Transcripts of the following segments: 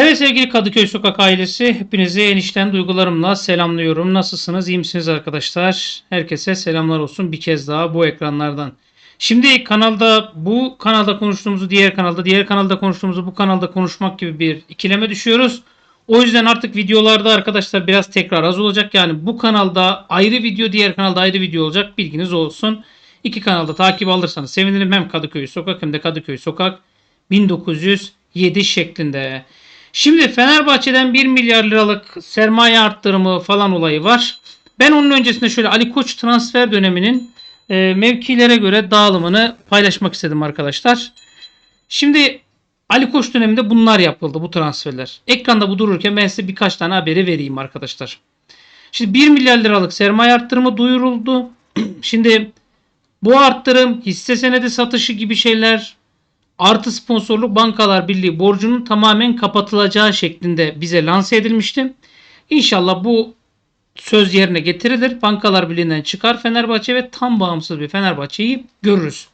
Evet sevgili Kadıköy Sokak ailesi hepinizi enişten duygularımla selamlıyorum. Nasılsınız? İyi misiniz arkadaşlar? Herkese selamlar olsun bir kez daha bu ekranlardan. Şimdi kanalda bu kanalda konuştuğumuzu diğer kanalda, diğer kanalda konuştuğumuzu bu kanalda konuşmak gibi bir ikileme düşüyoruz. O yüzden artık videolarda arkadaşlar biraz tekrar az olacak. Yani bu kanalda ayrı video, diğer kanalda ayrı video olacak. Bilginiz olsun. İki kanalda takip alırsanız sevinirim. Hem Kadıköy Sokak hem de Kadıköy Sokak 1907 şeklinde. Şimdi Fenerbahçe'den 1 milyar liralık sermaye arttırımı falan olayı var. Ben onun öncesinde şöyle Ali Koç transfer döneminin e, mevkilere göre dağılımını paylaşmak istedim arkadaşlar. Şimdi Ali Koç döneminde bunlar yapıldı bu transferler. Ekranda bu dururken ben size birkaç tane haberi vereyim arkadaşlar. Şimdi 1 milyar liralık sermaye arttırımı duyuruldu. Şimdi bu arttırım hisse senedi satışı gibi şeyler artı sponsorluk bankalar birliği borcunun tamamen kapatılacağı şeklinde bize lanse edilmişti. İnşallah bu söz yerine getirilir. Bankalar birliğinden çıkar Fenerbahçe ve tam bağımsız bir Fenerbahçe'yi görürüz.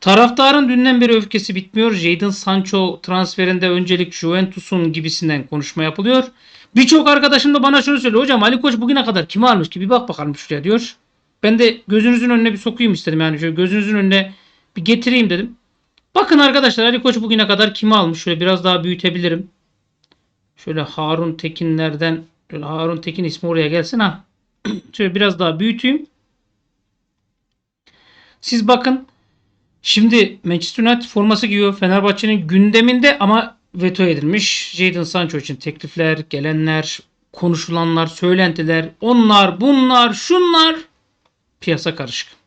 Taraftarın dünden beri öfkesi bitmiyor. Jadon Sancho transferinde öncelik Juventus'un gibisinden konuşma yapılıyor. Birçok arkadaşım da bana şunu söylüyor. Hocam Ali Koç bugüne kadar kimi almış ki bir bak bakalım şuraya diyor. Ben de gözünüzün önüne bir sokayım istedim yani şöyle gözünüzün önüne bir getireyim dedim. Bakın arkadaşlar Ali Koç bugüne kadar kimi almış? Şöyle biraz daha büyütebilirim. Şöyle Harun Tekinlerden şöyle Harun Tekin ismi oraya gelsin ha. şöyle biraz daha büyüteyim. Siz bakın. Şimdi Manchester United forması giyiyor. Fenerbahçe'nin gündeminde ama veto edilmiş. Jadon Sancho için teklifler, gelenler, konuşulanlar, söylentiler, onlar, bunlar, şunlar. Piyasa karışık.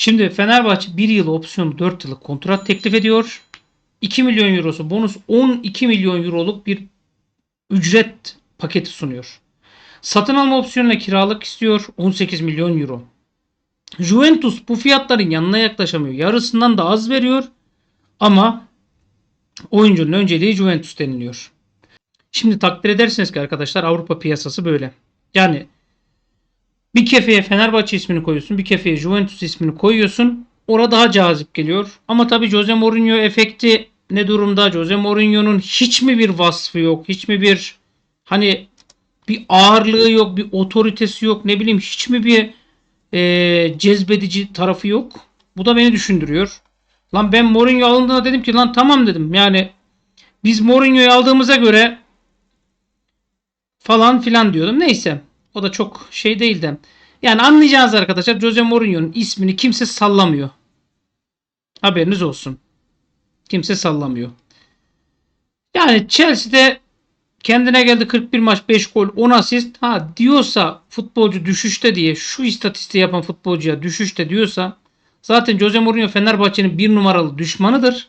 Şimdi Fenerbahçe 1 yıl opsiyon 4 yıllık kontrat teklif ediyor. 2 milyon eurosu bonus 12 milyon euroluk bir ücret paketi sunuyor. Satın alma opsiyonuna kiralık istiyor 18 milyon euro. Juventus bu fiyatların yanına yaklaşamıyor. Yarısından da az veriyor ama oyuncunun önceliği Juventus deniliyor. Şimdi takdir edersiniz ki arkadaşlar Avrupa piyasası böyle. Yani bir kefeye Fenerbahçe ismini koyuyorsun. Bir kefeye Juventus ismini koyuyorsun. Orada daha cazip geliyor. Ama tabii Jose Mourinho efekti ne durumda? Jose Mourinho'nun hiç mi bir vasfı yok? Hiç mi bir hani bir ağırlığı yok, bir otoritesi yok, ne bileyim hiç mi bir e, cezbedici tarafı yok? Bu da beni düşündürüyor. Lan ben Mourinho alındığında dedim ki lan tamam dedim. Yani biz Mourinho'yu aldığımıza göre falan filan diyordum. Neyse. O da çok şey değil de. Yani anlayacağınız arkadaşlar Jose Mourinho'nun ismini kimse sallamıyor. Haberiniz olsun. Kimse sallamıyor. Yani Chelsea'de kendine geldi 41 maç 5 gol 10 asist. Ha diyorsa futbolcu düşüşte diye şu istatistiği yapan futbolcuya düşüşte diyorsa zaten Jose Mourinho Fenerbahçe'nin bir numaralı düşmanıdır.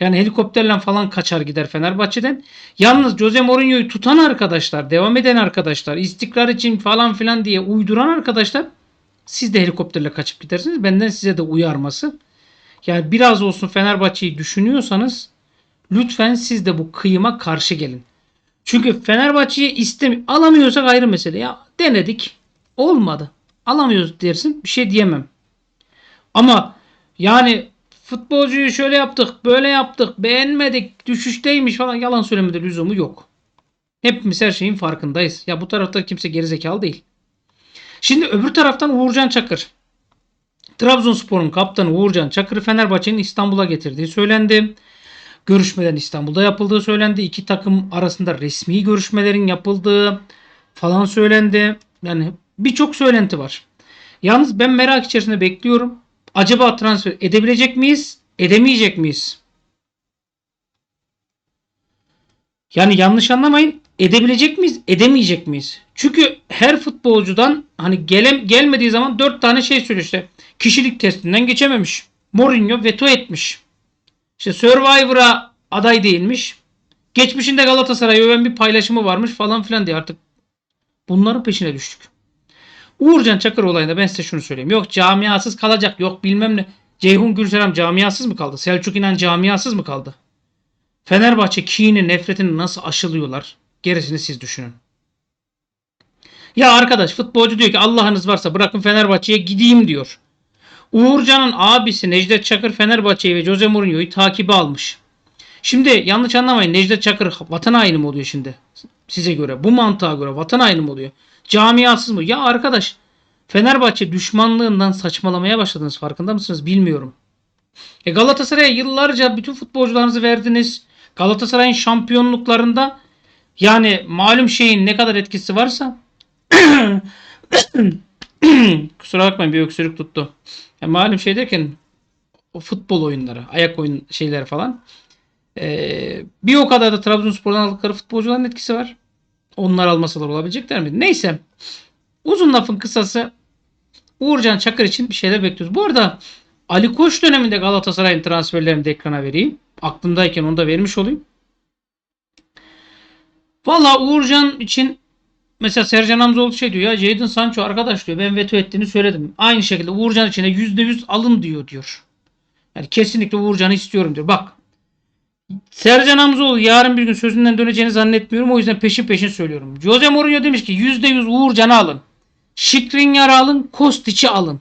Yani helikopterle falan kaçar gider Fenerbahçe'den. Yalnız Jose Mourinho'yu tutan arkadaşlar, devam eden arkadaşlar, istikrar için falan filan diye uyduran arkadaşlar siz de helikopterle kaçıp gidersiniz. Benden size de uyarması. Yani biraz olsun Fenerbahçe'yi düşünüyorsanız lütfen siz de bu kıyıma karşı gelin. Çünkü Fenerbahçe'yi istemi alamıyorsak ayrı mesele. Ya denedik. Olmadı. Alamıyoruz dersin. Bir şey diyemem. Ama yani futbolcuyu şöyle yaptık, böyle yaptık, beğenmedik, düşüşteymiş falan yalan söylemede lüzumu yok. Hepimiz her şeyin farkındayız. Ya bu tarafta kimse gerizekalı değil. Şimdi öbür taraftan Uğurcan Çakır. Trabzonspor'un kaptanı Uğurcan Çakır'ı Fenerbahçe'nin İstanbul'a getirdiği söylendi. Görüşmelerin İstanbul'da yapıldığı söylendi. İki takım arasında resmi görüşmelerin yapıldığı falan söylendi. Yani birçok söylenti var. Yalnız ben merak içerisinde bekliyorum. Acaba transfer edebilecek miyiz? Edemeyecek miyiz? Yani yanlış anlamayın. Edebilecek miyiz? Edemeyecek miyiz? Çünkü her futbolcudan hani gele, gelmediği zaman dört tane şey söylüyor işte. Kişilik testinden geçememiş. Mourinho veto etmiş. İşte Survivor'a aday değilmiş. Geçmişinde Galatasaray'a öven bir paylaşımı varmış falan filan diye artık bunların peşine düştük. Uğurcan Çakır olayında ben size şunu söyleyeyim. Yok camiasız kalacak. Yok bilmem ne. Ceyhun Gülselam camiasız mı kaldı? Selçuk İnan camiasız mı kaldı? Fenerbahçe kini, nefretini nasıl aşılıyorlar? Gerisini siz düşünün. Ya arkadaş futbolcu diyor ki Allah'ınız varsa bırakın Fenerbahçe'ye gideyim diyor. Uğurcan'ın abisi Necdet Çakır Fenerbahçe'yi ve Jose Mourinho'yu takibe almış. Şimdi yanlış anlamayın. Necdet Çakır vatan haini mi oluyor şimdi? Size göre. Bu mantığa göre vatan haini mi oluyor? Camiasız mı? Ya arkadaş Fenerbahçe düşmanlığından saçmalamaya başladınız. Farkında mısınız? Bilmiyorum. E Galatasaray'a yıllarca bütün futbolcularınızı verdiniz. Galatasaray'ın şampiyonluklarında yani malum şeyin ne kadar etkisi varsa kusura bakmayın bir öksürük tuttu. Ya malum şey derken o futbol oyunları, ayak oyun şeyler falan. Ee, bir o kadar da Trabzonspor'dan aldıkları futbolcuların etkisi var. Onlar almasalar olabilecekler mi? Neyse. Uzun lafın kısası Uğurcan Çakır için bir şeyler bekliyoruz. Bu arada Ali Koç döneminde Galatasaray'ın transferlerini de ekrana vereyim. Aklımdayken onu da vermiş olayım. Valla Uğurcan için mesela Sercan Hamzoğlu şey diyor ya Jadon Sancho arkadaş diyor ben veto ettiğini söyledim. Aynı şekilde Uğurcan için de %100 alın diyor diyor. Yani kesinlikle Uğurcan'ı istiyorum diyor. Bak Sercan Hamzoğlu yarın bir gün sözünden döneceğini zannetmiyorum. O yüzden peşin peşin söylüyorum. Jose Mourinho demiş ki %100 Uğurcan'ı alın. Skriniar'ı alın. Kostic'i alın.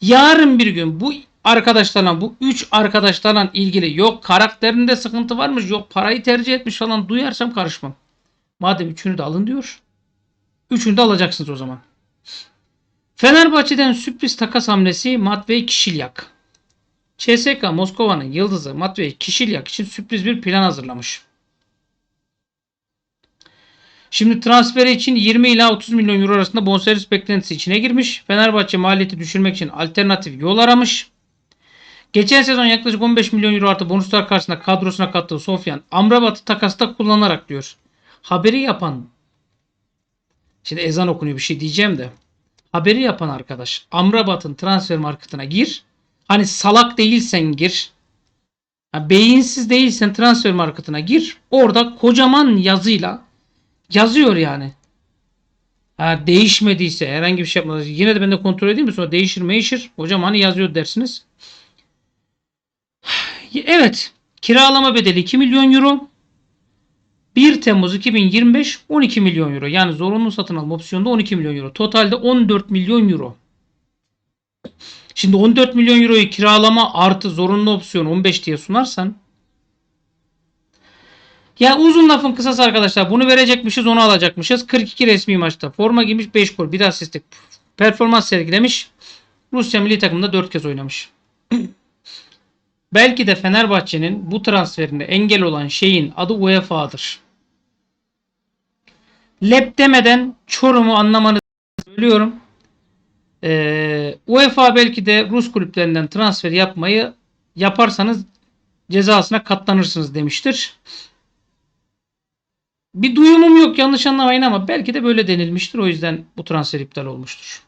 Yarın bir gün bu arkadaşlarla bu üç arkadaşlarla ilgili yok karakterinde sıkıntı varmış yok parayı tercih etmiş falan duyarsam karışmam. Madem üçünü de alın diyor. Üçünü de alacaksınız o zaman. Fenerbahçe'den sürpriz takas hamlesi Matvey Kişilyak. CSK Moskova'nın yıldızı Matvey Kişilyak için sürpriz bir plan hazırlamış. Şimdi transferi için 20 ila 30 milyon euro arasında bonservis beklentisi içine girmiş. Fenerbahçe maliyeti düşürmek için alternatif yol aramış. Geçen sezon yaklaşık 15 milyon euro artı bonuslar karşısında kadrosuna kattığı Sofyan Amrabat'ı takasta kullanarak diyor. Haberi yapan Şimdi ezan okunuyor bir şey diyeceğim de. Haberi yapan arkadaş Amrabat'ın transfer marketine gir. Hani salak değilsen gir. Ha, beyinsiz değilsen transfer marketine gir. Orada kocaman yazıyla yazıyor yani. Ha, değişmediyse herhangi bir şey yapmadıysa yine de ben de kontrol edeyim mi sonra değişir meşir hocam hani yazıyor dersiniz. Evet kiralama bedeli 2 milyon euro 1 Temmuz 2025 12 milyon euro yani zorunlu satın alma opsiyonda 12 milyon euro totalde 14 milyon euro. Şimdi 14 milyon euroyu kiralama artı zorunlu opsiyon 15 diye sunarsan ya uzun lafın kısası arkadaşlar. Bunu verecekmişiz onu alacakmışız. 42 resmi maçta. Forma giymiş 5 gol. Bir de asistlik. Performans sergilemiş. Rusya milli takımında 4 kez oynamış. Belki de Fenerbahçe'nin bu transferine engel olan şeyin adı UEFA'dır. Lep demeden Çorum'u anlamanızı söylüyorum. Ee, UEFA belki de Rus kulüplerinden transfer yapmayı yaparsanız cezasına katlanırsınız demiştir. Bir duyumum yok yanlış anlamayın ama belki de böyle denilmiştir. O yüzden bu transfer iptal olmuştur.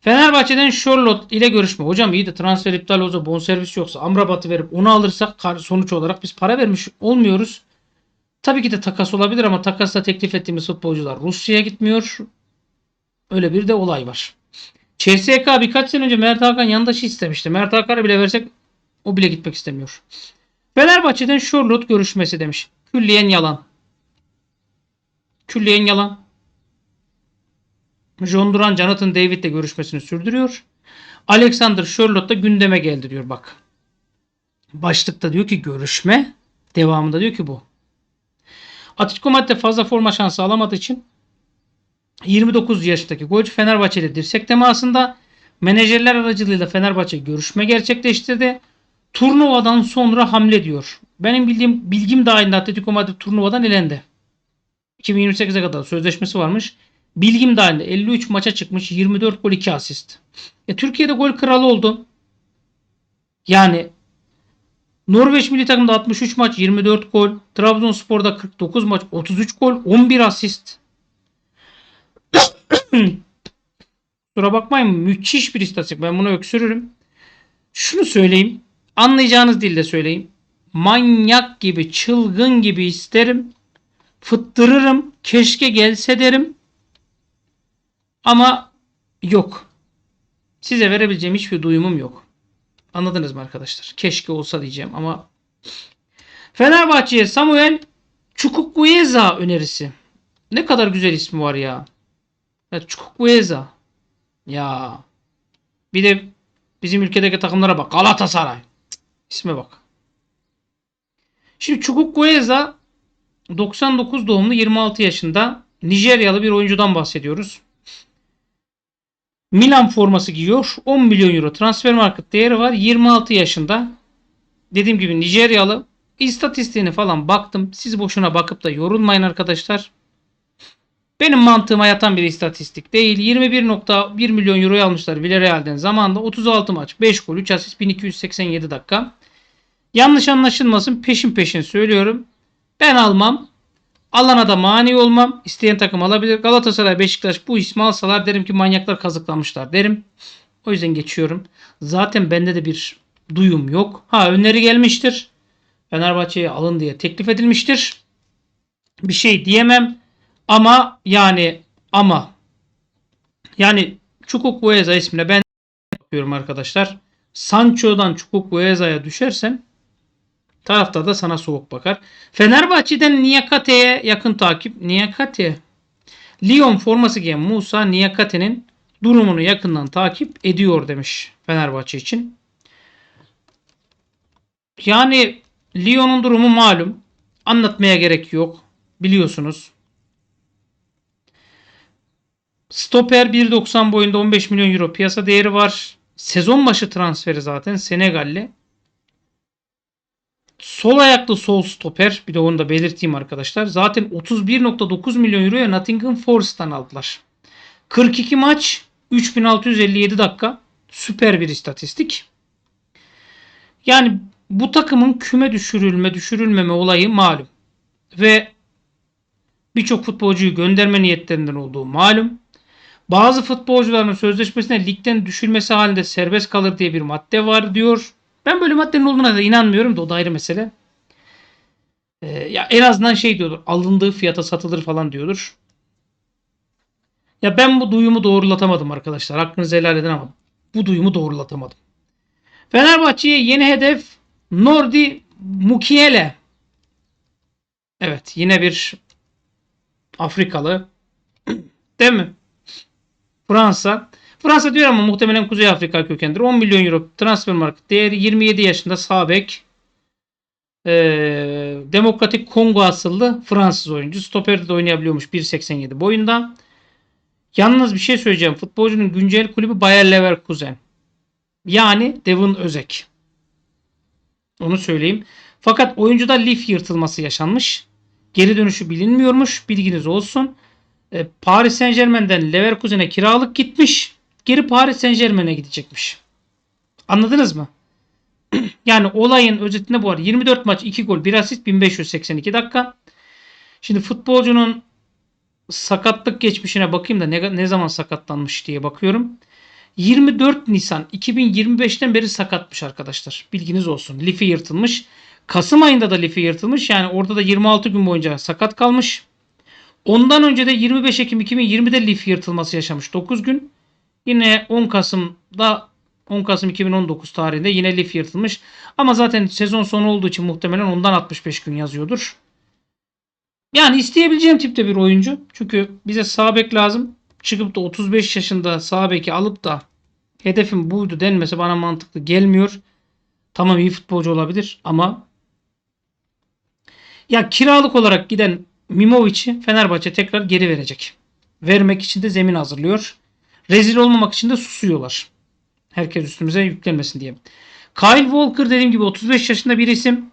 Fenerbahçe'den Charlotte ile görüşme. Hocam iyi de transfer iptal olsa bonservis yoksa Amrabat'ı verip onu alırsak sonuç olarak biz para vermiş olmuyoruz. Tabii ki de takas olabilir ama takasla teklif ettiğimiz futbolcular Rusya'ya gitmiyor. Öyle bir de olay var. CSK birkaç sene önce Mert Hakan yandaşı istemişti. Mert Hakan'a bile versek o bile gitmek istemiyor. Fenerbahçe'den Charlotte görüşmesi demiş. Külliyen yalan. Külliyen yalan. John Duran Jonathan David'le görüşmesini sürdürüyor. Alexander Charlotte da gündeme geldi diyor bak. Başlıkta diyor ki görüşme. Devamında diyor ki bu. Atletico Madrid fazla forma şansı alamadığı için 29 yaşındaki golcü Fenerbahçe'de dirsek temasında menajerler aracılığıyla Fenerbahçe görüşme gerçekleştirdi. Turnuvadan sonra hamle diyor. Benim bildiğim bilgim dahilinde Atletico Madrid turnuvadan elendi. 2028'e kadar sözleşmesi varmış. Bilgim dahilinde 53 maça çıkmış. 24 gol 2 asist. E, Türkiye'de gol kralı oldu. Yani Norveç milli takımda 63 maç 24 gol. Trabzonspor'da 49 maç 33 gol 11 asist. Kusura bakmayın müthiş bir istatistik. Ben bunu öksürürüm. Şunu söyleyeyim. Anlayacağınız dilde söyleyeyim. Manyak gibi, çılgın gibi isterim. Fıttırırım. Keşke gelse derim. Ama yok. Size verebileceğim hiçbir duyumum yok. Anladınız mı arkadaşlar? Keşke olsa diyeceğim ama Fenerbahçe'ye Samuel Çukukuyeza önerisi. Ne kadar güzel ismi var ya. Ya Çukukuyeza. Ya. Bir de bizim ülkedeki takımlara bak. Galatasaray. İsme bak. Şimdi Chukwueze 99 doğumlu 26 yaşında Nijeryalı bir oyuncudan bahsediyoruz. Milan forması giyiyor. 10 milyon euro transfer market değeri var. 26 yaşında. Dediğim gibi Nijeryalı. İstatistiğine falan baktım. Siz boşuna bakıp da yorulmayın arkadaşlar. Benim mantığıma yatan bir istatistik değil. 21.1 milyon euroyu almışlar Villarreal'den zamanında. 36 maç, 5 gol, 3 asist, 1287 dakika. Yanlış anlaşılmasın peşin peşin söylüyorum. Ben almam. Alana da mani olmam. İsteyen takım alabilir. Galatasaray, Beşiktaş bu ismi alsalar derim ki manyaklar kazıklamışlar derim. O yüzden geçiyorum. Zaten bende de bir duyum yok. Ha öneri gelmiştir. Fenerbahçe'ye alın diye teklif edilmiştir. Bir şey diyemem. Ama yani ama yani Çukukbueza ismine ben bakıyorum arkadaşlar. Sancho'dan Çukukbueza'ya düşersen tarafta da sana soğuk bakar. Fenerbahçe'den Niyakate'ye yakın takip. Niyakate Lyon forması giyen Musa Niyakate'nin durumunu yakından takip ediyor demiş Fenerbahçe için. Yani Lyon'un durumu malum. Anlatmaya gerek yok. Biliyorsunuz. Stoper 1.90 boyunda 15 milyon euro piyasa değeri var. Sezon başı transferi zaten Senegalli. Sol ayaklı sol stoper bir de onu da belirteyim arkadaşlar. Zaten 31.9 milyon euroya Nottingham Forest'tan aldılar. 42 maç 3657 dakika. Süper bir istatistik. Yani bu takımın küme düşürülme düşürülmeme olayı malum. Ve birçok futbolcuyu gönderme niyetlerinden olduğu malum. Bazı futbolcuların sözleşmesine ligden düşülmesi halinde serbest kalır diye bir madde var diyor. Ben böyle maddenin olduğuna da inanmıyorum da o da ayrı mesele. Ee, ya en azından şey diyordur. Alındığı fiyata satılır falan diyordur. Ya ben bu duyumu doğrulatamadım arkadaşlar. Hakkınızı helal edin ama bu duyumu doğrulatamadım. Fenerbahçe'ye yeni hedef Nordi Mukiele. Evet yine bir Afrikalı. Değil mi? Fransa. Fransa diyor ama muhtemelen Kuzey Afrika kökenlidir. 10 milyon euro transfer market değeri 27 yaşında sağ bek. Ee, Demokratik Kongo asıllı Fransız oyuncu. Stoperde de oynayabiliyormuş 1.87 boyunda. Yalnız bir şey söyleyeceğim. Futbolcunun güncel kulübü Bayer Leverkusen. Yani Devon Özek. Onu söyleyeyim. Fakat oyuncuda lif yırtılması yaşanmış. Geri dönüşü bilinmiyormuş. Bilginiz olsun. E, Paris Saint Germain'den Leverkusen'e kiralık gitmiş. Geri Paris Saint Germain'e gidecekmiş. Anladınız mı? yani olayın özetinde bu var. 24 maç 2 gol 1 asist 1582 dakika. Şimdi futbolcunun sakatlık geçmişine bakayım da ne, ne zaman sakatlanmış diye bakıyorum. 24 Nisan 2025'ten beri sakatmış arkadaşlar. Bilginiz olsun. Lifi yırtılmış. Kasım ayında da lifi yırtılmış. Yani orada da 26 gün boyunca sakat kalmış. Ondan önce de 25 Ekim 2020'de lif yırtılması yaşamış 9 gün. Yine 10 Kasım'da 10 Kasım 2019 tarihinde yine lif yırtılmış. Ama zaten sezon sonu olduğu için muhtemelen ondan 65 gün yazıyordur. Yani isteyebileceğim tipte bir oyuncu. Çünkü bize sağ bek lazım. Çıkıp da 35 yaşında sağ beki alıp da hedefim buydu denmesi bana mantıklı gelmiyor. Tamam iyi futbolcu olabilir ama ya kiralık olarak giden Mimovic'i Fenerbahçe tekrar geri verecek. Vermek için de zemin hazırlıyor. Rezil olmamak için de susuyorlar. Herkes üstümüze yüklenmesin diye. Kyle Walker dediğim gibi 35 yaşında bir isim.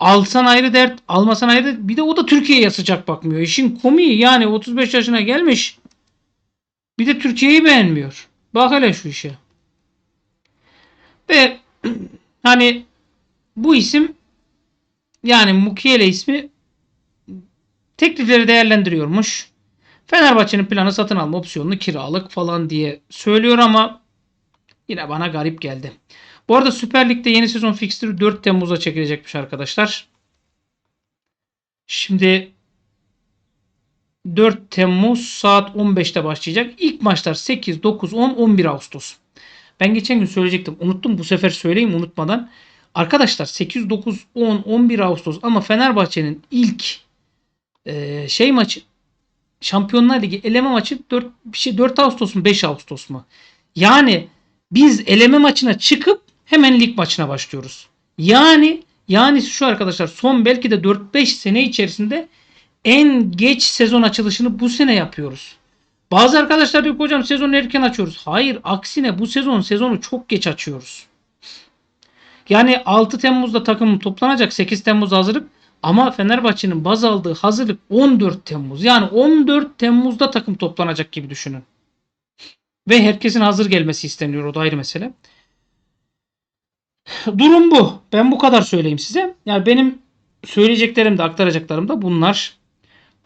Alsan ayrı dert, almasan ayrı. Bir de o da Türkiye'ye sıcak bakmıyor. İşin komiği yani 35 yaşına gelmiş. Bir de Türkiye'yi beğenmiyor. Bak hele şu işe. Ve hani bu isim yani Mukiele ismi teklifleri değerlendiriyormuş. Fenerbahçe'nin planı satın alma opsiyonunu kiralık falan diye söylüyor ama yine bana garip geldi. Bu arada Süper Lig'de yeni sezon fikstürü 4 Temmuz'a çekilecekmiş arkadaşlar. Şimdi 4 Temmuz saat 15'te başlayacak. İlk maçlar 8, 9, 10, 11 Ağustos. Ben geçen gün söyleyecektim. Unuttum bu sefer söyleyeyim unutmadan. Arkadaşlar 8, 9, 10, 11 Ağustos ama Fenerbahçe'nin ilk e, şey maçı Şampiyonlar Ligi eleme maçı 4 bir şey 4 Ağustos mu 5 Ağustos mu? Yani biz eleme maçına çıkıp hemen lig maçına başlıyoruz. Yani Yani şu arkadaşlar son belki de 4-5 sene içerisinde en geç sezon açılışını bu sene yapıyoruz. Bazı arkadaşlar diyor hocam sezonu erken açıyoruz. Hayır aksine bu sezon sezonu çok geç açıyoruz. Yani 6 Temmuz'da takım toplanacak 8 Temmuz hazırlık ama Fenerbahçe'nin baz aldığı hazırlık 14 Temmuz. Yani 14 Temmuz'da takım toplanacak gibi düşünün. Ve herkesin hazır gelmesi isteniyor. O da ayrı mesele. Durum bu. Ben bu kadar söyleyeyim size. Yani benim söyleyeceklerim de aktaracaklarım da bunlar.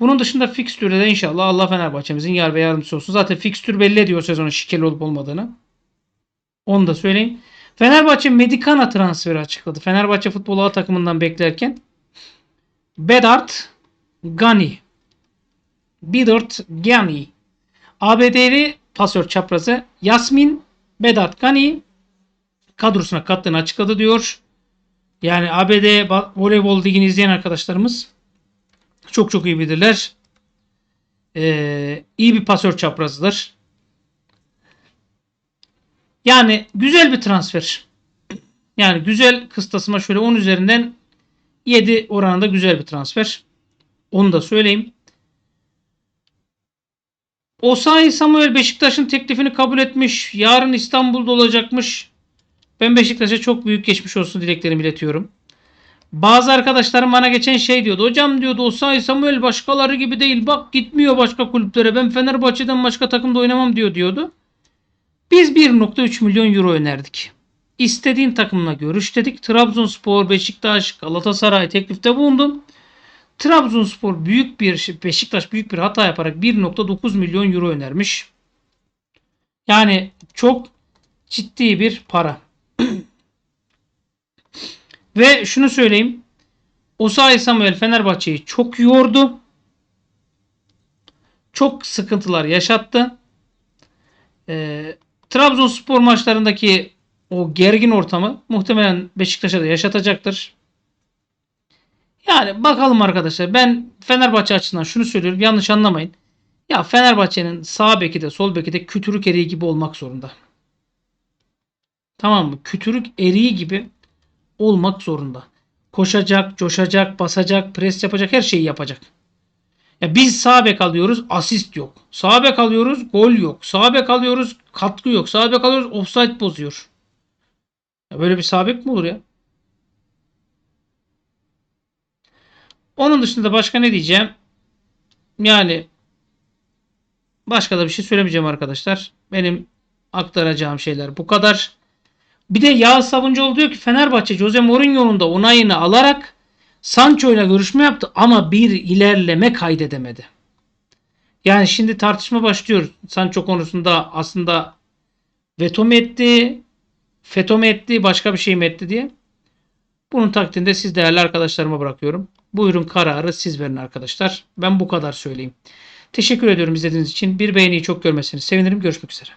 Bunun dışında fikstürde de inşallah Allah Fenerbahçe'mizin yar ve yardımcısı olsun. Zaten fikstür belli ediyor sezonun şikeli olup olmadığını. Onu da söyleyeyim. Fenerbahçe Medikana transferi açıkladı. Fenerbahçe futbol takımından beklerken Bedart Gani Bidart Gani ABD'li pasör çaprazı Yasmin Bedart Gani kadrosuna kattığını açıkladı diyor. Yani ABD voleybol ligini izleyen arkadaşlarımız çok çok iyi bilirler. Ee, iyi bir pasör çaprazıdır. Yani güzel bir transfer. Yani güzel kıstasıma şöyle 10 üzerinden 7 oranında güzel bir transfer. Onu da söyleyeyim. Osayi Samuel Beşiktaş'ın teklifini kabul etmiş. Yarın İstanbul'da olacakmış. Ben Beşiktaş'a çok büyük geçmiş olsun dileklerimi iletiyorum. Bazı arkadaşlarım bana geçen şey diyordu. Hocam diyordu Osayi Samuel başkaları gibi değil. Bak gitmiyor başka kulüplere. Ben Fenerbahçe'den başka takımda oynamam diyor diyordu. Biz 1.3 milyon euro önerdik. İstediğin takımla görüş dedik. Trabzonspor, Beşiktaş, Galatasaray teklifte bulundum. Trabzonspor büyük bir Beşiktaş büyük bir hata yaparak 1.9 milyon euro önermiş. Yani çok ciddi bir para. Ve şunu söyleyeyim. Osayi Samuel Fenerbahçe'yi çok yordu. Çok sıkıntılar yaşattı. Ee, Trabzonspor maçlarındaki o gergin ortamı muhtemelen Beşiktaş'a da yaşatacaktır. Yani bakalım arkadaşlar. Ben Fenerbahçe açısından şunu söylüyorum. Yanlış anlamayın. Ya Fenerbahçe'nin sağ beki de sol beki de kütürük eriği gibi olmak zorunda. Tamam mı? Kütürük eriği gibi olmak zorunda. Koşacak, coşacak, basacak, pres yapacak, her şeyi yapacak. Ya biz sağ bek alıyoruz, asist yok. Sağ bek alıyoruz, gol yok. Sağ bek alıyoruz, katkı yok. Sağ bek alıyoruz, offside bozuyor. Ya böyle bir sağ bek mi olur ya? Onun dışında başka ne diyeceğim? Yani başka da bir şey söylemeyeceğim arkadaşlar. Benim aktaracağım şeyler bu kadar. Bir de Yağız Sabuncuoğlu diyor ki Fenerbahçe Jose Mourinho'nun da onayını alarak Sancho ile görüşme yaptı ama bir ilerleme kaydedemedi. Yani şimdi tartışma başlıyor. Sancho konusunda aslında veto mu etti, feto mu etti, başka bir şey mi etti diye. Bunun takdirinde siz değerli arkadaşlarıma bırakıyorum. Buyurun kararı siz verin arkadaşlar. Ben bu kadar söyleyeyim. Teşekkür ediyorum izlediğiniz için. Bir beğeniyi çok görmeseniz sevinirim. Görüşmek üzere.